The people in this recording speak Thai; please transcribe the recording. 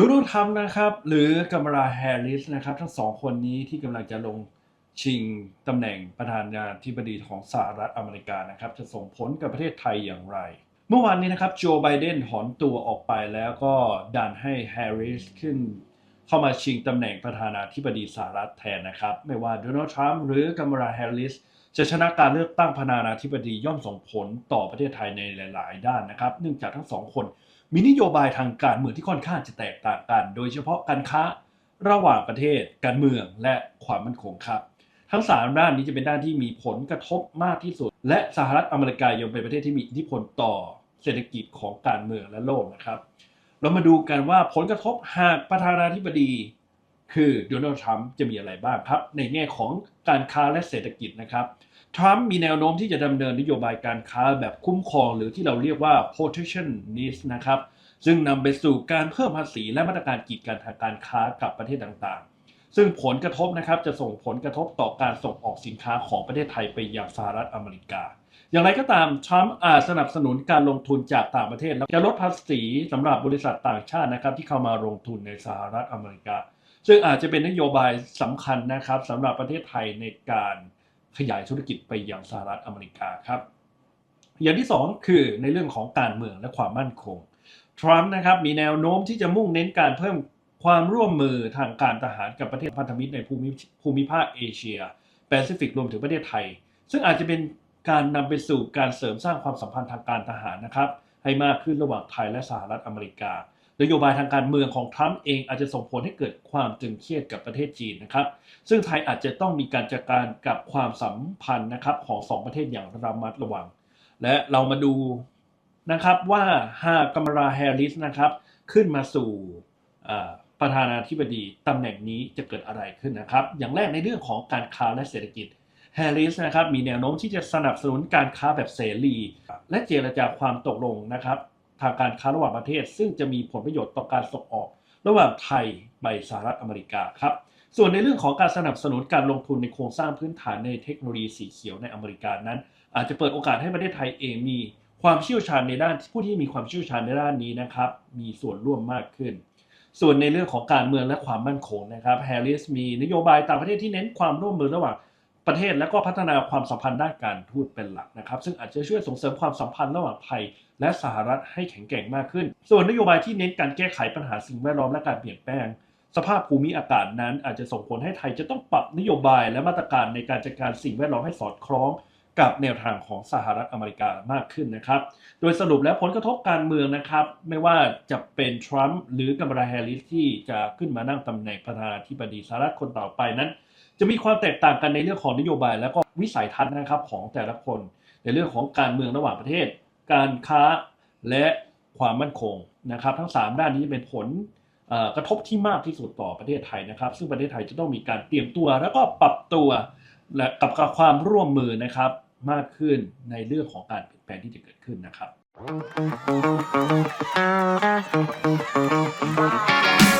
ดูดูทำนะครับ หรือกัมราแฮร์ริสนะครับ ทั้งสองคนนี้ที่กำลังจะลงชิงตำแหน่งประธานาธิบดีของสหรัฐอเมริกานะครับ จะส่งผลกับประเทศไทยอย่างไร เมื่อวานนี้นะครับโจไบเดนถอนตัวออกไปแล้วก็ดันให้แฮร์ริสขึ้น เข้ามาชิงตำแหน่งประธานาธิบดีสหรัฐแทนนะครับ ไม่ว่าโดนัลด์ทรัมป์หรือกามราแฮร์ริสจะชนะการเลือกตั้งประธานาธิบดีย่อมส่งผลต่อประเทศไทยในหลาย ๆ ด้านนะครับ เนื่องจากทั้งสองคนมีนโยบายทางการเมืองที่ค่อนข้างจะแตกต่างกัน โดยเฉพาะการค้าระหว่างประเทศ การเมืองและความมั่นคงครับ ทั้งสามด้านนี้จะเป็นด้านที่มีผลกระทบมากที่สุด และสหรัฐอเมริกายังเป็นประเทศที่มีอิทธิพลต่อเศรษฐกิจของการเมืองและโลกนะครับ เรามาดูกันว่าผลกระทบหากประธานาธิบดี คือโดนัลด์ทรัมป์จะมีอะไรบ้างครับ ในแง่ของการค้าและเศรษฐกิจนะครับทรัมป์มีแนวโน้มที่จะดำเนินนโยบายการค้าแบบคุ้มครอง หรือที่เราเรียกว่า protectionist นะครับซึ่งนำไปสู่การเพิ่มภาษีและมาตรการกีดกันทางการค้ากับประเทศต่างๆ ซึ่งผลกระทบนะครับจะส่งผลกระทบต่อการส่งออกสินค้าของประเทศไทยไปยังสหรัฐอเมริกา อย่างไรก็ตามทรัมป์อาจสนับสนุนการลงทุนจากต่างประเทศ และจะลดภาษีสำหรับบริษัทต่างชาตินะครับที่เข้ามาลงทุนในสหรัฐอเมริกา ซึ่งอาจจะเป็นนโยบายสำคัญนะครับสำหรับประเทศไทยในการขยายธุรกิจไปยังสหรัฐอเมริกาครับ อย่างที่สองคือในเรื่องของการเมืองและความมั่นคงทรัมป์นะครับมีแนวโน้มที่จะมุ่งเน้นการเพิ่มความร่วมมือทางการทหารกับประเทศพันธมิตรในภูมิภูมิภาคเอเชีย แปซิฟิกรวมถึงประเทศไทย ซึ่งอาจจะเป็น การนำไปสู่การเสริมสร้างความสัมพันธ์ทางการทหารนะครับให้มากขึ้นระหว่างไทยและสหรัฐอเมริกานโยบายทางการเมืองของทรัมป์เองอาจจะส่งผลให้เกิดความตึงเครียดกับประเทศจีนนะครับ ซึ่งไทยอาจจะต้องมีการจัดการกับความสัมพันธ์นะครับของสองประเทศอย่างระมัดระวัง และเรามาดูนะครับว่าหากกัมราแฮร์ริสนะครับขึ้นมาสู่ประธานาธิบดีตำแหน่งนี้จะเกิดอะไรขึ้นนะครับ อย่างแรกในเรื่องของการค้าและเศรษฐกิจ แฮร์ริสนะครับมีแนวโน้มที่จะสนับสนุนการค้าแบบเสรี และเจรจาความตกลงนะครับทางการค้าระหว่างประเทศ ซึ่งจะมีผลประโยชน์ต่อการส่งออก ระหว่างไทยไปสหรัฐอเมริกาครับส่วนในเรื่องของการสนับสนุนการลงทุนในโครงสร้างพื้นฐานในเทคโนโลยีสีเขียวในอเมริกานั้น อาจจะเปิดโอกาสให้ประเทศไทยเองมีความเชี่ยวชาญในด้านผู้ที่มีความเชี่ยวชาญในด้านนี้นะครับมีส่วนร่วมมากขึ้น ส่วนในเรื่องของการเมืองและความมั่นคงนะครับแฮร์ริสมีนโยบายต่างประเทศที่เน้นความร่วมมือระหว่าง ประเทศและก็พัฒนาความสัมพันธ์ด้านการทูตเป็นหลักนะครับ ซึ่งอาจจะช่วยส่งเสริมความสัมพันธ์ระหว่างไทยและสหรัฐให้แข็งแกร่งมากขึ้น ส่วนนโยบายที่เน้นการแก้ไขปัญหาสิ่งแวดล้อมและการเปลี่ยนแปลง สภาพภูมิอากาศนั้น อาจจะส่งผลให้ไทยจะต้องปรับนโยบายและมาตรการในการจัดการสิ่งแวดล้อมให้สอดคล้องกับแนวทางของสหรัฐอเมริกามากขึ้นนะครับ โดยสรุปแล้วผลกระทบการเมืองนะครับ ไม่ว่าจะเป็นทรัมป์หรือกามาราแฮริสที่จะขึ้นมานั่งตำแหน่งประธานาธิบดีสหรัฐคนต่อไปนั้น จะมีความแตกต่างกันในเรื่องของนโยบาย และก็วิสัยทัศน์นะครับของแต่ละคน ในเรื่องของการเมืองระหว่างประเทศ การค้าและความมั่นคงนะครับ ทั้ง 3 ด้านนี้จะเป็นผลกระทบที่มากที่สุดต่อประเทศไทยนะครับ ซึ่งประเทศไทยจะต้องมีการเตรียมตัว แล้วก็ปรับตัวและกับความร่วมมือนะครับมากขึ้นในเรื่องของการเปลี่ยนแปลงที่จะเกิดขึ้นนะครับ